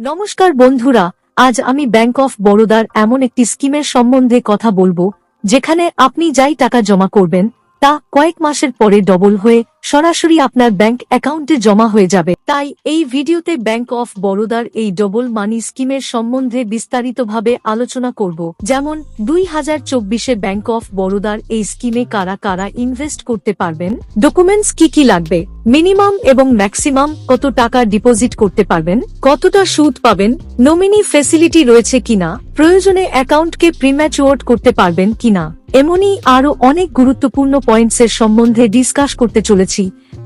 নমস্কার বন্ধুরা, আজ আমি ব্যাংক অফ বরোদার এমন একটি স্কিমের সম্বন্ধে কথা বলব, যেখানে আপনি যাই টাকা জমা করবেন, তা কয়েক মাসের পরে ডবল হয়ে সরাসরি আপনার ব্যাংক অ্যাকাউন্টে জমা হয়ে যাবে। তাই এই ভিডিওতে ব্যাংক অফ বরোদার এই ডবল মানি স্কিমের সম্বন্ধে বিস্তারিতভাবে আলোচনা করব। যেমন, দুই হাজার চব্বিশে ব্যাংক অফ বরোদার এই স্কিমে কারা কারা ইনভেস্ট করতে পারবেন? ডকুমেন্টস কি কি লাগবে? মিনিমাম এবং ম্যাক্সিমাম কত টাকা ডিপোজিট করতে পারবেন? কতটা সুদ পাবেন? নমিনি ফেসিলিটি রয়েছে কিনা? প্রয়োজনে অ্যাকাউন্টকে প্রিম্যাচুয়ার্ড করতে পারবেন কিনা? এমনই আরও অনেক গুরুত্বপূর্ণ পয়েন্টসের সম্বন্ধে ডিসকাস করতে চলেছি।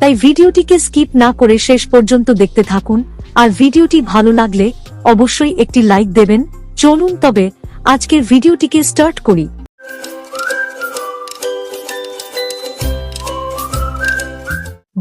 তাই ভিডিওটিকে স্কিপ না করে শেষ পর্যন্ত দেখতে থাকুন, আর ভিডিওটি ভালো লাগলে অবশ্যই একটি লাইক দেবেন। চলুন তবে আজকের ভিডিওটিকে স্টার্ট করি।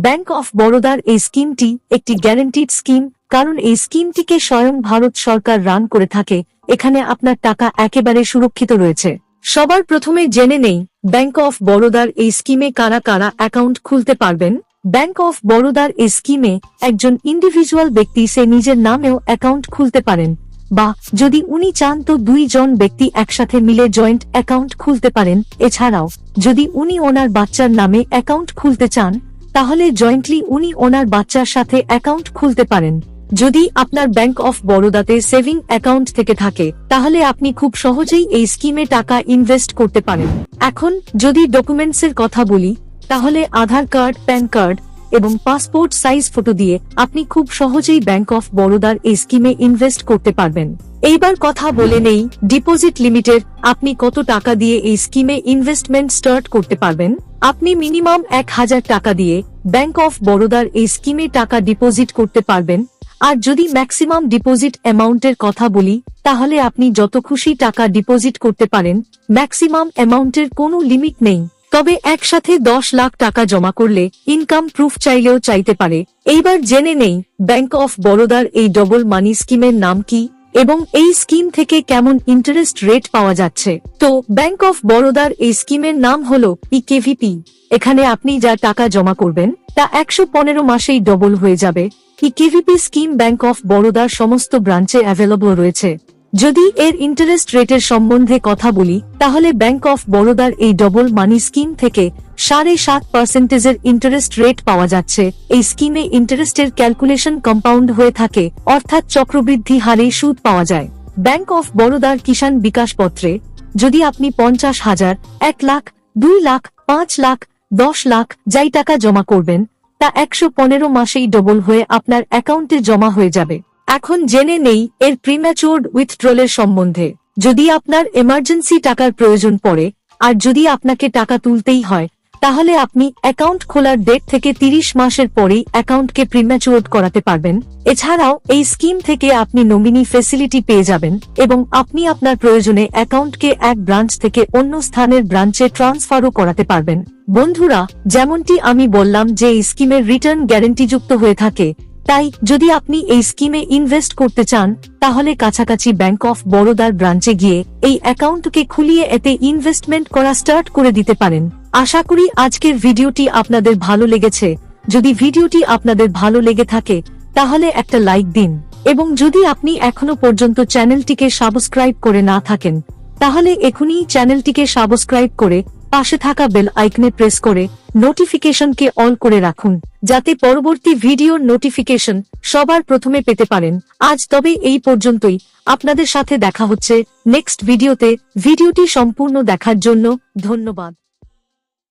ব্যাংক অফ বরোদার এই স্কিমটি একটি গ্যারান্টিড স্কিম, কারণ এই স্কিমটিকে স্বয়ং ভারত সরকার রান করে থাকে, এখানে আপনার টাকা একেবারে সুরক্ষিত রয়েছে। সবার প্রথমে জেনে নেই ব্যাংক অফ বরোদার এই স্কিমে কারা কারা অ্যাকাউন্ট খুলতে পারবেন। ব্যাংক অফ বরোদার এই স্কিমে একজন ইন্ডিভিজুয়াল ব্যক্তি সে নিজের নামেও অ্যাকাউন্ট খুলতে পারেন। বা যদি উনি চান তো দুইজন ব্যক্তি একসাথে মিলে জয়েন্ট অ্যাকাউন্ট খুলতে পারেন। এছাড়াও, যদি উনি ওনার বাচ্চার নামে অ্যাকাউন্ট খুলতে চান, তাহলে জয়েন্টলি উনি ওনার বাচ্চার সাথে অ্যাকাউন্ট খুলতে পারেন। যদি আপনার ব্যাংক অফ বরোদাতে সেভিং অ্যাকাউন্ট থেকে থাকে, তাহলে আপনি খুব সহজেই এই স্কিমে টাকা ইনভেস্ট করতে পারেন। এখন, যদি ডকুমেন্টসের কথা বলি, তাহলে আধার কার্ড প্যান কার্ড এবং পাসপোর্ট সাইজ ফটো দিয়ে আপনি খুব সহজেই ব্যাংক অফ বরোদার এই স্কিমে ইনভেস্ট করতে পারবেন। এইবার কথা বলে নেই ডিপোজিট লিমিটের আপনি কত টাকা দিয়ে এই স্কিমে ইনভেস্টমেন্ট স্টার্ট করতে পারবেন। আপনি মিনিমাম এক হাজার টাকা দিয়ে ব্যাংক অফ বরোদার এই স্কিমে টাকা ডিপোজিট করতে পারবেন। আর যদি ম্যাক্সিমাম ডিপোজিট অ্যামাউন্টের কথা বলি, তাহলে আপনি যত খুশি টাকা ডিপোজিট করতে পারেন ম্যাক্সিমাম অ্যামাউন্টের কোনো লিমিট নেই। তবে একসাথে দশ লাখ টাকা জমা করলে ইনকাম প্রুফ চাইলেও চাইতে পারে। এইবার জেনে নেই ব্যাংক অফ বরোদার এই ডবল মানি স্কিমের নাম কি, এবং এই স্কিম থেকে কেমন ইন্টারেস্ট রেট পাওয়া যাচ্ছে। তো ব্যাংক অফ বরোদার এই স্কিমের নাম হল ইকেভিপি এখানে আপনি যা টাকা জমা করবেন, তা একশো পনেরো মাসেই ডবল হয়ে যাবে। ইকেভিপি স্কিম ব্যাংক অফ বরোদার সমস্ত ব্রাঞ্চে অ্যাভেলেবল রয়েছে। যদি এর ইন্টারেস্ট রেটের সম্বন্ধে কথা বলি, তাহলে ব্যাংক অফ বরোদার এই ডবল মানি স্কিম থেকে সাড়ে সাত পার্সেন্টেজের ইন্টারেস্ট রেট পাওয়া যাচ্ছে। এই স্কিমে ইন্টারেস্টের ক্যালকুলেশন কম্পাউন্ড হয়ে থাকে, অর্থাৎ চক্রবৃদ্ধি হারে সুদ পাওয়া যায়। ব্যাংক অফ বরোদার কিষাণ বিকাশ পত্রে যদি আপনি পঞ্চাশ হাজার, এক লাখ, দুই লাখ, পাঁচ লাখ, দশ লাখ, যাই টাকা জমা করবেন তা একশো পনেরো মাসেই ডবল হয়ে আপনার অ্যাকাউন্টে জমা হয়ে যাবে। এখন জেনে নেই এর প্রিম্যাচুয়ার্ড উইথড্রলের সম্বন্ধে। যদি আপনার এমার্জেন্সি টাকার প্রয়োজন পড়ে, আর যদি আপনাকে টাকা তুলতেই হয়, তাহলে আপনি অ্যাকাউন্ট খোলার ডেট থেকে তিরিশ মাসের পরেই অ্যাকাউন্টকে প্রিম্যাচুয়ার্ড করাতে পারবেন। এছাড়াও এই স্কিম থেকে আপনি নমিনি ফেসিলিটি পেয়ে যাবেন এবং আপনি আপনার প্রয়োজনে অ্যাকাউন্টকে এক ব্রাঞ্চ থেকে অন্য স্থানের ব্রাঞ্চে ট্রান্সফারও করাতে পারবেন। বন্ধুরা, যেমনটি আমি বললাম যে এই স্কিমের রিটার্ন গ্যারেন্টিযুক্ত হয়ে থাকে, তাই যদি আপনি এই স্কিমে ইনভেস্ট করতে চান, তাহলে কাছাকাছি ব্যাংক অফ বরোদার ব্রাঞ্চে গিয়ে এই অ্যাকাউন্টকে খুলিয়ে এতে ইনভেস্টমেন্ট করা স্টার্ট করে দিতে পারেন। আশা করি আজকের ভিডিওটি আপনাদের ভালো লেগেছে। যদি ভিডিওটি আপনাদের ভালো লেগে থাকে, তাহলে একটা লাইক দিন। এবং যদি আপনি এখনও পর্যন্ত চ্যানেলটিকে সাবস্ক্রাইব করে না থাকেন, তাহলে এখনই চ্যানেলটিকে সাবস্ক্রাইব করে পাশে থাকা বেল আইকনে প্রেস করে নোটিফিকেশনকে অন করে রাখুন, যাতে পরবর্তী ভিডিওর নোটিফিকেশন সবার প্রথমে পেতে পারেন। আজ তবে এই পর্যন্তই। আপনাদের সাথে দেখা হচ্ছে নেক্সট ভিডিওতে। ভিডিওটি সম্পূর্ণ দেখার জন্য ধন্যবাদ।